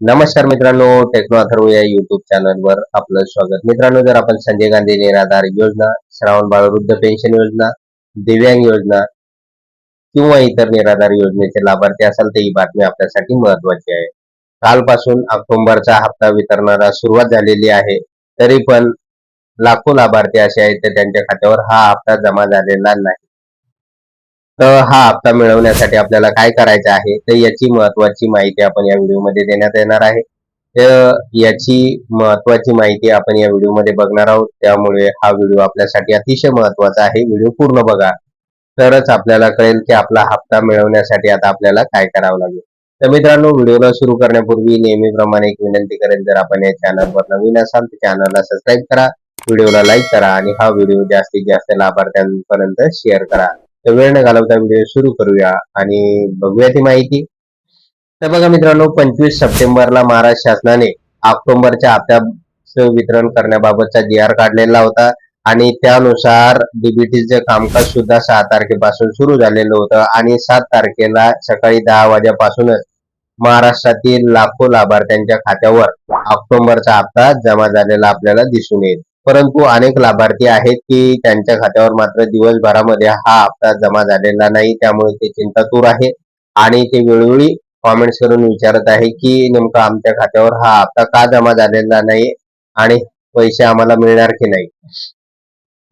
नमस्कार मित्रांनो टेक्नो अथर्व या युट्यूब चॅनलवर आपलं स्वागत. मित्रांनो जर आपण संजय गांधी निराधार योजना श्रावण बाळ वृद्ध पेन्शन योजना दिव्यांग योजना किंवा इतर निराधार योजनेचे लाभार्थी असाल तर ही बातमी आपल्यासाठी महत्वाची आहे. कालपासून ऑक्टोबरचा हप्ता वितरणाला सुरुवात झालेली आहे तरी पण लाखो लाभार्थी असे आहेत तर त्यांच्या खात्यावर हा हप्ता जमा झालेला नाही. तर हा हप्ता मिळवण्यासाठी आपल्याला काय करायचं आहे तर याची महत्वाची माहिती आपण या व्हिडिओमध्ये देण्यात येणार आहे. तर याची महत्वाची माहिती आपण या व्हिडिओमध्ये बघणार आहोत. त्यामुळे हा व्हिडिओ आपल्यासाठी अतिशय महत्त्वाचा आहे. व्हिडिओ पूर्ण बघा. तरच आपल्याला कळेल की आपला हप्ता मिळवण्यासाठी आता आपल्याला काय करावं लागेल. तर मित्रांनो व्हिडिओला सुरू करण्यापूर्वी नेहमीप्रमाणे एक विनंती करेल जर आपण या चॅनलवर नवीन असाल तर चॅनलला सबस्क्राईब करा व्हिडिओला लाईक करा आणि हा व्हिडिओ जास्तीत जास्त लाभार्थ्यांपर्यंत शेअर करा. तर वेळ न घालवता व्हिडिओ सुरू करूया आणि बघूया ती माहिती. तर बघा मित्रांनो पंचवीस सप्टेंबरला महाराष्ट्र शासनाने ऑक्टोबरच्या हप्त्याचं वितरण करण्याबाबतचा जी आर काढलेला होता आणि त्यानुसार डीबीटीचं कामकाज सुद्धा सहा तारखेपासून सुरू झालेलं होतं आणि सात तारखेला सकाळी दहा वाजेपासूनच महाराष्ट्रातील लाखो लाभार्थ्यांच्या खात्यावर ऑक्टोबरचा हप्ता जमा झालेला आपल्याला दिसून येईल. परंतु अनेक लाभार्थी आहेत की त्यांच्या खात्यावर मात्र दिवसभरामध्ये हा हप्ता जमा झालेला नाही त्यामुळे ते चिंतातूर आहे. आणि ते वेळोवेळी कॉमेंट्स करून विचारत आहे की नेमकं आमच्या खात्यावर हा हप्ता का जमा झालेला नाही आणि पैसे आम्हाला मिळणार की नाही?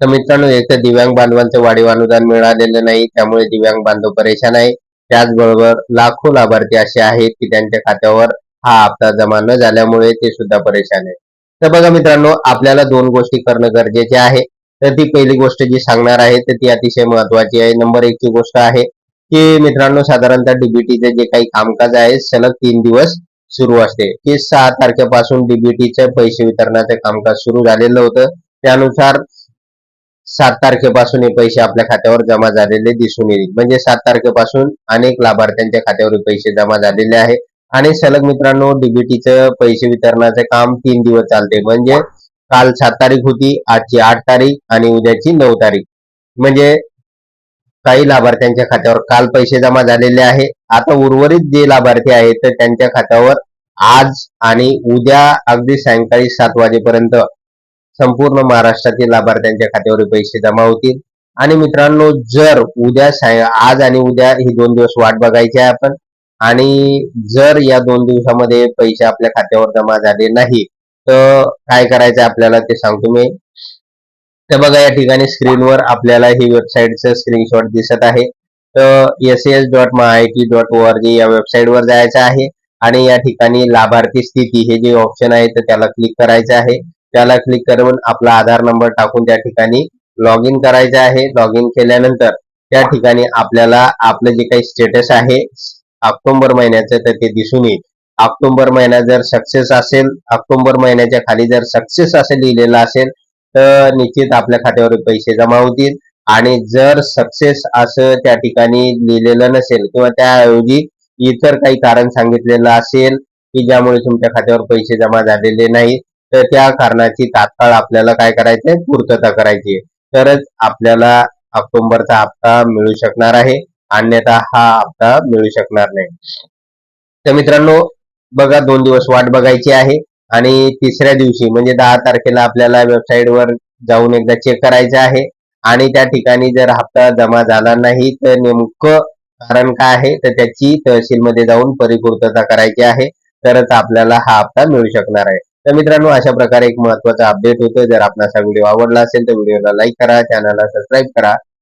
तर मित्रांनो एक तर दिव्यांग बांधवांचं वाढीव अनुदान मिळालेलं नाही त्यामुळे दिव्यांग बांधव परेशान आहे. त्याचबरोबर लाखो लाभार्थी असे आहेत की त्यांच्या खात्यावर हा हप्ता जमा न झाल्यामुळे ते सुद्धा परेशान आहे तर बघा मित्रांनो आपल्याला दोन गोष्टी करणं गरजेचे आहे. तर ती पहिली गोष्ट जी सांगणार आहे तर ती अतिशय महत्वाची आहे. नंबर एक ची गोष्ट आहे की मित्रांनो साधारणतः डीबीटीचे जे काही कामकाज आहे सलग तीन दिवस सुरू असते. की सहा तारखेपासून डीबीटीचे पैसे वितरणाचे कामकाज सुरू झालेलं होतं. त्यानुसार सात तारखेपासून हे पैसे आपल्या खात्यावर जमा झालेले दिसून येईल. म्हणजे सात तारखेपासून अनेक लाभार्थ्यांच्या खात्यावर पैसे जमा झालेले आहे. आणि सलग मित्रांनो डीबीटीचं पैसे वितरणाचे काम तीन दिवस चालते म्हणजे काल सात तारीख होती आजची आठ तारीख आणि उद्याची नऊ तारीख. म्हणजे काही लाभार्थ्यांच्या खात्यावर काल पैसे जमा झालेले आहे. आता उर्वरित जे लाभार्थी आहेत तर त्यांच्या खात्यावर आज आणि उद्या अगदी सायंकाळी सात वाजेपर्यंत संपूर्ण महाराष्ट्रातील लाभार्थ्यांच्या खात्यावर पैसे जमा होतील. आणि मित्रांनो जर उद्या साय- आज आणि उद्या ही दोन दिवस वाट बघायची आहे आपण आणि जर या दोन दिवसामध्ये पैसे आपल्या खात्यावर जमा झाले नाही तर काय करायचं आपल्याला ते सांगतो मी. तर बघा या ठिकाणी स्क्रीनवर आपल्याला ही वेबसाईटचं स्क्रीनशॉट दिसत आहे. तर S S dot MahaIT dot O R G या वेबसाईटवर जायचं आहे आणि या ठिकाणी लाभार्थी स्थिती हे जे ऑप्शन आहे तर त्याला क्लिक करायचं आहे. त्याला क्लिक करून आपला आधार नंबर टाकून त्या ठिकाणी लॉग इन करायचं आहे. लॉग इन केल्यानंतर त्या ठिकाणी आपल्याला आपलं जे काही स्टेटस आहे ऑक्टोबर महिन्याचं तर ते दिसून येईल. ऑक्टोबर महिना जर सक्सेस असेल ऑक्टोबर महिन्याच्या खाली जर सक्सेस असं लिहिलेलं असेल तर निश्चित आपल्या खात्यावर पैसे जमा होतील. आणि जर सक्सेस असं त्या ठिकाणी लिहिलेलं नसेल किंवा त्याऐवजी इतर काही कारण सांगितलेलं असेल की ज्यामुळे तुमच्या खात्यावर पैसे जमा झालेले नाही तर त्या कारणाची तात्काळ आपल्याला काय करायचंय? पूर्तता करायची तरच आपल्याला ऑक्टोबरचा हप्ता मिळू शकणार आहे. अन्यथा हा हप्ता मिळू शकणार नाही. तर मित्रांनो बघा दोन दिवस वाट बघायची आहे. आणि तिसऱ्या दिवशी म्हणजे दहा तारखेला आपल्याला वेबसाईटवर जाऊन एकदा चेक करायचं आहे. आणि त्या ठिकाणी जर हप्ता जमा झाला नाही तर नेमकं कारण काय आहे तर त्याची तहसीलमध्ये जाऊन परिपूर्तता करायची आहे. तरच आपल्याला हा हप्ता मिळू शकणार आहे. तर मित्रांनो अशा प्रकारे एक महत्त्वाचा अपडेट होतं. जर आपणास हा व्हिडिओ आवडला असेल तर व्हिडिओला लाईक करा चॅनलला सबस्क्राईब करा.